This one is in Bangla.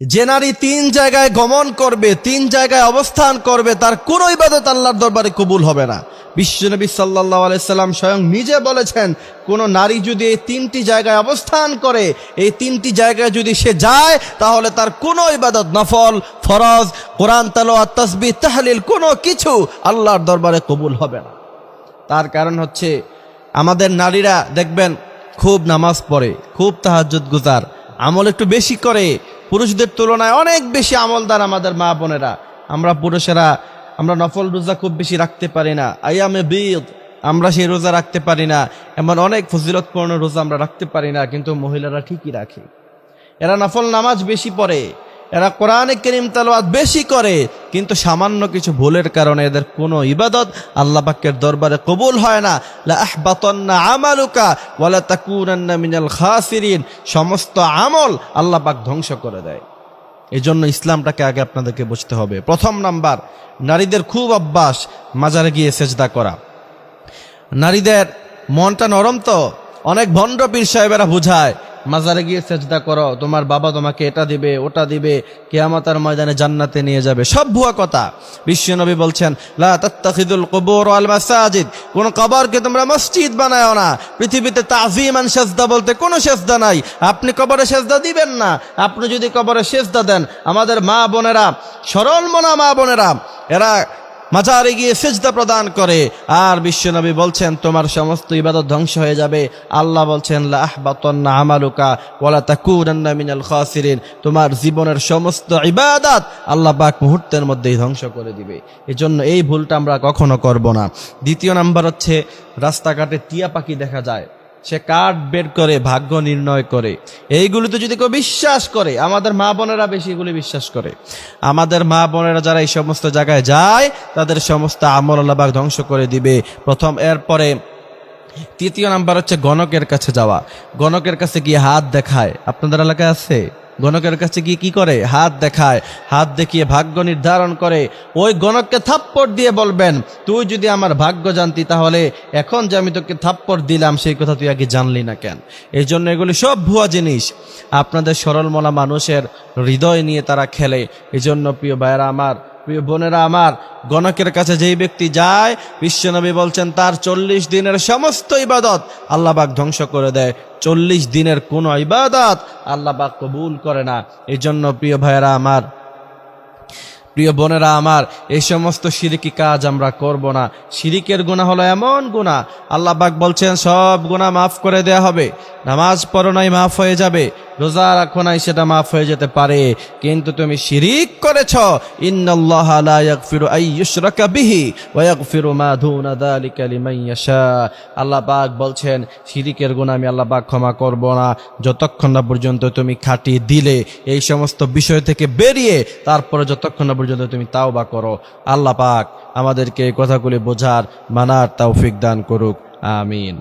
যে নারী তিন জায়গায় গমন করবে, তিন জায়গায় অবস্থান করবে, তার কোনো ইবাদত আল্লাহর দরবারে কবুল হবে না। বিশ্বনবী সাল্লাহ আলাইসাল্লাম স্বয়ং নিজে বলেছেন, কোনো নারী যদি এই তিনটি জায়গায় অবস্থান করে, এই তিনটি জায়গায় যদি সে যায়, তাহলে তার কোনো ইবাদত নফল, ফরজ, কোরআন তালো তসবি তাহলিল কোনো কিছু আল্লাহর দরবারে কবুল হবে না। তার কারণ হচ্ছে, আমাদের নারীরা দেখবেন, খুব নামাজ পড়ে, খুব তাহাজ্জুদ গুজার, আমল একটু বেশি করে পুরুষদের তুলনায় অনেক বেশি আমলদার আমাদের মা বোনেরা। আমরা পুরুষেরা, আমরা নফল রোজা খুব বেশি রাখতে পারি না। আয়ামে বিদ আমরা সেই রোজা রাখতে পারি না। এমন অনেক ফজিলতপূর্ণ রোজা আমরা রাখতে পারি না, কিন্তু মহিলারা ঠিকই রাখে। এরা নফল নামাজ বেশি পড়ে। এরা কোরআনে করিম তালোয়াত বেশি করে, কিন্তু সামান্য কিছু ভুলের কারণে এদের কোনো ইবাদত আল্লাহ পাকের দরবারে কবুল হয় না। আহবাতান্না আমালুকা ওয়ালা তাকুনান্না মিনাল খাসিরিন। সমস্ত আমল আল্লাহ পাক ধ্বংস করে দেয়। এই জন্য ইসলামটাকে আগে আপনাদেরকে বুঝতে হবে। প্রথম নাম্বার, নারীদের খুব অভ্যাস, মাজারে গিয়ে সেজদা করা। নারীদের মনটা নরম তো? অনেক ভণ্ড পীর সাহেবেরা বুঝায় মাজারে গিয়ে সেজদা করো, তোমার বাবা তোমাকে এটা দিবে, ওটা দিবে, কেয়ামতার ময়দানে জান্নাতে নিয়ে যাবে। সব ভুয়া কথা। বিশ্বনবী বলছেন কবর কোন কবরকে তোমরা মসজিদ বানায় না। পৃথিবীতে তাজিমান সেজদা বলতে কোনো সেজদা নাই। আপনি কবরে সেজদা দিবেন না। আপনি যদি কবরে সেজদা দেন, আমাদের মা বোনেরা, সরল মনা মা বোনেরা, এরা মাজারে গিয়ে সেজদা প্রদান করে। আর বিশ্বনবী বলছেন, তোমার সমস্ত ইবাদত ধ্বংস হয়ে যাবে। আল্লাহ বলছেন লা আহবাতান্না আমালুকা ওয়ালা তাকুনান্না মিনাল খাসিরিন। তোমার জীবনের সমস্ত ইবাদত আল্লাহ পাক মুহূর্তের মধ্যেই ধ্বংস করে দিবে। এজন্য এই ভুলটা আমরা কখনো করব না। দ্বিতীয় নাম্বার হচ্ছে, রাস্তাঘাটে টিয়া পাখি দেখা যায়। সে কার্ড বের করে, ভাগ্য নির্ণয় করে। এইগুলিতে যদি কেউ বিশ্বাস করে, আমাদের মা বোনেরা বেশি এগুলি বিশ্বাস করে। আমাদের মা বোনেরা যারা এই সমস্ত জায়গায় যায়, তাদের সমস্ত আমল আল্লাহবাগ ধ্বংস করে দিবে। প্রথম, এরপরে তৃতীয় নাম্বার হচ্ছে গণকের কাছে যাওয়া। গণকের কাছে গিয়ে হাত দেখায়। আপনাদের এলাকায় আছে? গণকের কাছে গিয়ে কি করে? হাত দেখায়। হাত দেখিয়ে ভাগ্য নির্ধারণ করে। ওই গণককে থাপ্পড় দিয়ে বলবেন, তুই যদি আমার ভাগ্য জানতি তাহলে এখন যে আমি তোকে থাপ্পড় দিলাম, সেই কথা তুই আগে জানলি না কেন? এই জন্য এগুলি সব ভুয়া জিনিস। আপনাদের সরলমলা মানুষের হৃদয় নিয়ে তারা খেলে। এই জন্য প্রিয় ভাইয়েরা আমার প্রিয় বোনেরা, আমার গণকের কাছে যেই ব্যক্তি যায়, বিশ্বনবী বলছেন, তার চল্লিশ দিনের সমস্ত ইবাদত আল্লাহবাক ধ্বংস করে দেয়। চল্লিশ দিনের কোনো ইবাদত আল্লাহবাক কবুল করে না। এই জন্য প্রিয় ভাইয়েরা, আমার প্রিয় বোনেরা, আমার এই সমস্ত সিরিকি কাজ আমরা করব না। সিরিকের গুণা হলো এমন গুণা আল্লাহ পাক বলছেন, সব গুণা মাফ করে দেয়া হবে। নামাজ পড়ো নাই, মাফ হয়ে যাবে। রোজা রাখো নাই, সেটা মাফ হয়ে যেতে পারে। কিন্তু তুমি শিরিক করেছ। ইন্নাল্লাহ লা ইয়াগফিরু আই ইউশরাকা বিহি ওয়া ইয়াগফিরু মা দুনা যালিকা লিমান ইয়াশা। আল্লাহ পাক বলছেন, শিরিকের গুণ আমি আল্লাহ পাক ক্ষমা করব না। যতক্ষণ না পর্যন্ত তুমি খাটি দিলে এই সমস্ত বিষয় থেকে বেরিয়ে, তারপরে যতক্ষণ না পর্যন্ত তুমি তাও বা করো। আল্লাহ পাক আমাদেরকে এই কথাগুলি বোঝার মানার তৌফিক দান করুক। আমিন।